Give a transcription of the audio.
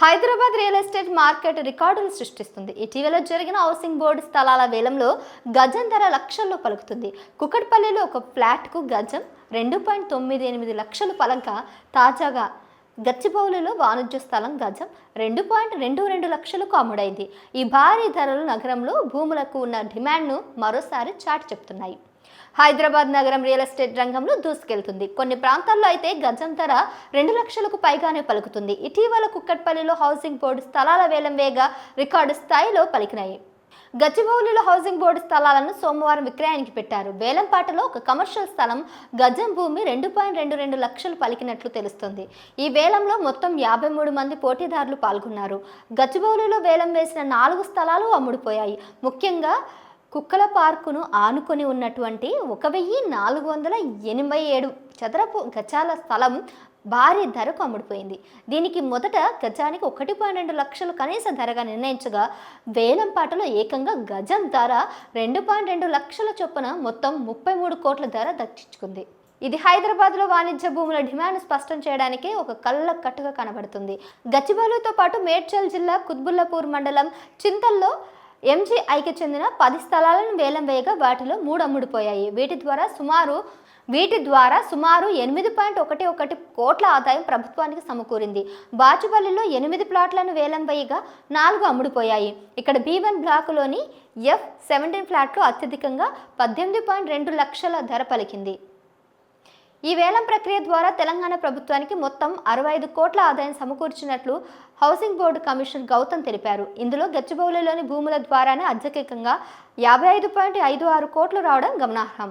Hyderabad real estate market రికార్డులు సృష్టిస్తుంది. ఇటీవల జరిగిన హౌసింగ్ బోర్డు స్థలాల వేలంలో గజం ధర లక్షల్లో పలుకుతుంది. కుకట్పల్లిలో ఒక ఫ్లాట్కు గజం రెండు పాయింట్ తొమ్మిది ఎనిమిది లక్షలు పలంగా తాజాగా గచ్చిబౌలిలో వాణిజ్య స్థలం గజం రెండు పాయింట్ రెండు రెండు లక్షలకు అమ్ముడైంది. ఈ భారీ ధరలు నగరంలో భూములకు ఉన్న డిమాండ్ను మరోసారి చాటి చెప్తున్నాయి. హైదరాబాద్ నగరం రియల్ ఎస్టేట్ రంగంలో దూసుకెళ్తుంది. కొన్ని ప్రాంతాల్లో అయితే గజం ధర రెండు లక్షలకు పైగానే పలుకుతుంది. ఇటీవల కుక్కట్పల్లిలో హౌసింగ్ బోర్డు స్థలాల వేలం వేగ రికార్డు స్థాయిలో పలికినాయి. గచ్చిబౌలిలో హౌసింగ్ బోర్డు స్థలాలను సోమవారం విక్రయానికి పెట్టారు. వేలంపాటలో ఒక కమర్షియల్ స్థలం గజం భూమి రెండు పాయింట్ రెండు రెండు లక్షలు పలికినట్లు తెలుస్తుంది. ఈ వేలంలో మొత్తం యాభై మూడు మంది పోటీదారులు పాల్గొన్నారు. గచ్చిబౌలిలో వేలం వేసిన నాలుగు స్థలాలు అమ్ముడుపోయాయి. ముఖ్యంగా కుక్కల పార్కును ఆనుకొని ఉన్నటువంటి ఒక వెయ్యి నాలుగు వందల ఎనభై ఏడు చదరపు గజాల స్థలం భారీ ధరకు అమ్ముడుపోయింది. దీనికి మొదట గజానికి ఒకటి పాయింట్ రెండు లక్షలు కనీస ధరగా నిర్ణయించగా వేలం పాటలో ఏకంగా గజం ధర రెండు పాయింట్ రెండు లక్షల చొప్పున మొత్తం ముప్పై మూడు కోట్ల ధర దక్కించుకుంది. ఇది హైదరాబాద్లో వాణిజ్య భూముల డిమాండ్ స్పష్టం చేయడానికి ఒక కళ్ళ కట్టుగా కనబడుతుంది. గచ్చిబౌలితో పాటు మేడ్చల్ జిల్లా కుత్బుల్లాపూర్ మండలం చింతల్లో ఎంజీఐకి చెందిన పది స్థలాలను వేలం వేయగా వాటిలో మూడు అమ్ముడుపోయాయి. వీటి ద్వారా సుమారు వీటి ద్వారా సుమారు ఎనిమిది పాయింట్ ఒకటి ఒకటి కోట్ల ఆదాయం ప్రభుత్వానికి సమకూరింది. బాచుపల్లిలో ఎనిమిది ప్లాట్లను వేలం వేయగా నాలుగు అమ్ముడుపోయాయి. ఇక్కడ బీ వన్ బ్లాకులోని ఎఫ్ సెవెంటీన్ ఫ్లాట్లు అత్యధికంగా పద్దెనిమిది పాయింట్ రెండు లక్షల ధర పలికింది. ఈ వేలం ప్రక్రియ ద్వారా తెలంగాణ ప్రభుత్వానికి మొత్తం అరవై ఐదు కోట్ల ఆదాయం సమకూర్చినట్లు హౌసింగ్ బోర్డు కమిషనర్ గౌతమ్ తెలిపారు. ఇందులో గచ్చిబౌలిలోని భూముల ద్వారానే అత్యధికంగా యాభై ఐదు పాయింట్ ఐదు ఆరు కోట్లు రావడం గమనార్హం.